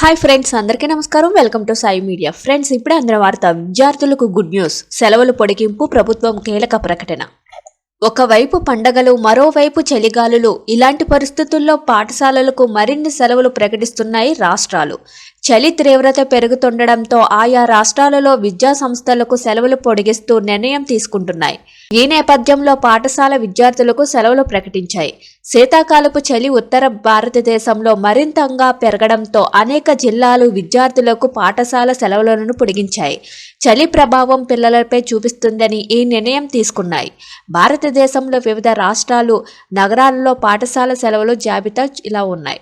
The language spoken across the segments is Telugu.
హాయ్ ఫ్రెండ్స్ అందరికీ నమస్కారం. Welcome to Sai media friends ఇప్పుడే అందరి వార్త విద్యార్థులకు గుడ్ న్యూస్ సెలవులు పొడిగింపు ప్రభుత్వం కీలక ప్రకటన. ఒకవైపు పండగలు మరోవైపు చలిగాలులు. ఇలాంటి పరిస్థితుల్లో పాఠశాలలకు మరిన్ని సెలవులు ప్రకటిస్తున్నాయి రాష్ట్రాలు. చలి తీవ్రత పెరుగుతుండడంతో ఆయా రాష్ట్రాలలో విద్యా సంస్థలకు సెలవులు పొడిగిస్తూ నిర్ణయం తీసుకుంటున్నాయి. ఈ నేపథ్యంలో పాఠశాల విద్యార్థులకు సెలవులు ప్రకటించాయి. శీతాకాలపు చలి ఉత్తర భారతదేశంలో మరింతంగా పెరగడంతో అనేక జిల్లాలు విద్యార్థులకు పాఠశాల సెలవులను పొడిగించాయి. చలి ప్రభావం పిల్లలపై చూపిస్తుందని ఈ నిర్ణయం తీసుకున్నాయి. భారతదేశంలో వివిధ రాష్ట్రాలు నగరాలలో పాఠశాల సెలవులు జాబితా ఇలా ఉన్నాయి.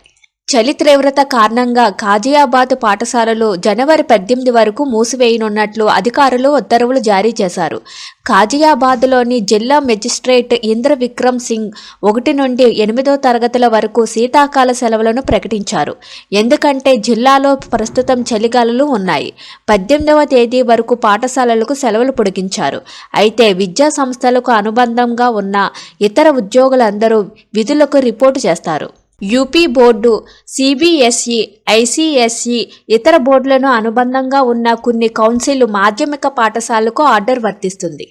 చలి తీవ్రత కారణంగా ఘాజియాబాద్ పాఠశాలలు జనవరి పద్దెనిమిది వరకు మూసివేయనున్నట్లు అధికారులు ఉత్తర్వులు జారీ చేశారు. ఘాజియాబాద్లోని జిల్లా మెజిస్ట్రేట్ ఇంద్ర విక్రమ్ సింగ్ ఒకటి నుండి ఎనిమిదో తరగతుల వరకు శీతాకాల సెలవులను ప్రకటించారు. ఎందుకంటే జిల్లాలో ప్రస్తుతం చలిగాలులు ఉన్నాయి. పద్దెనిమిదవ తేదీ వరకు పాఠశాలలకు సెలవులు పొడిగించారు. అయితే విద్యా సంస్థలకు అనుబంధంగా ఉన్న ఇతర ఉద్యోగులందరూ విధులకు రిపోర్టు చేస్తారు. యూపీ బోర్డు సిబిఎస్ఈ ఐసిఎస్ఈ ఇతర బోర్డులను అనుబంధంగా ఉన్న కొన్ని కౌన్సిల్ మాధ్యమిక పాఠశాలకు ఆర్డర్ వర్తిస్తుంది.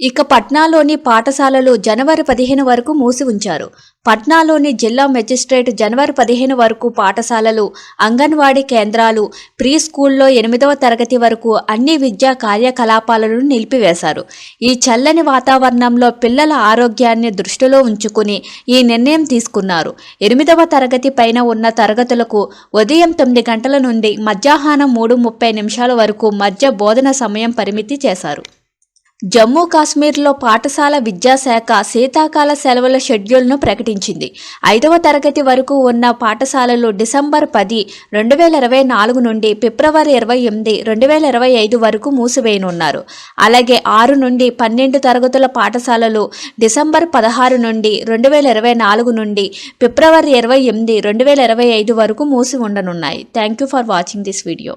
ఇక పట్నాలోని పాఠశాలలు జనవరి పదిహేను వరకు మూసి ఉంచారు. పట్నాలోని జిల్లా మెజిస్ట్రేట్ జనవరి పదిహేను వరకు పాఠశాలలు అంగన్వాడీ కేంద్రాలు ప్రీ స్కూల్లో ఎనిమిదవ తరగతి వరకు అన్ని విద్యా కార్యకలాపాలను నిలిపివేశారు. ఈ చల్లని వాతావరణంలో పిల్లల ఆరోగ్యాన్ని దృష్టిలో ఉంచుకుని ఈ నిర్ణయం తీసుకున్నారు. ఎనిమిదవ తరగతి పైన ఉన్న తరగతులకు ఉదయం తొమ్మిది గంటల నుండి మధ్యాహ్నం మూడు ముప్పై నిమిషాల వరకు మధ్య బోధన సమయం పరిమితి చేశారు. జమ్మూ కాశ్మీర్లో పాఠశాల విద్యాశాఖ శీతాకాల సెలవుల షెడ్యూల్ను ప్రకటించింది. ఐదవ తరగతి వరకు ఉన్న పాఠశాలలు డిసెంబర్ పది రెండు వేల ఇరవై నాలుగు నుండి ఫిబ్రవరి ఇరవై ఎనిమిది రెండు వేల ఇరవై ఐదు వరకు మూసివేయనున్నారు. అలాగే ఆరు నుండి పన్నెండు తరగతుల పాఠశాలలు డిసెంబర్ పదహారు నుండి రెండు వేల ఇరవై నాలుగు నుండి ఫిబ్రవరి ఇరవై ఎనిమిది రెండు వేల ఇరవై ఐదు వరకు మూసి ఉండనున్నాయి. Thank you for watching this video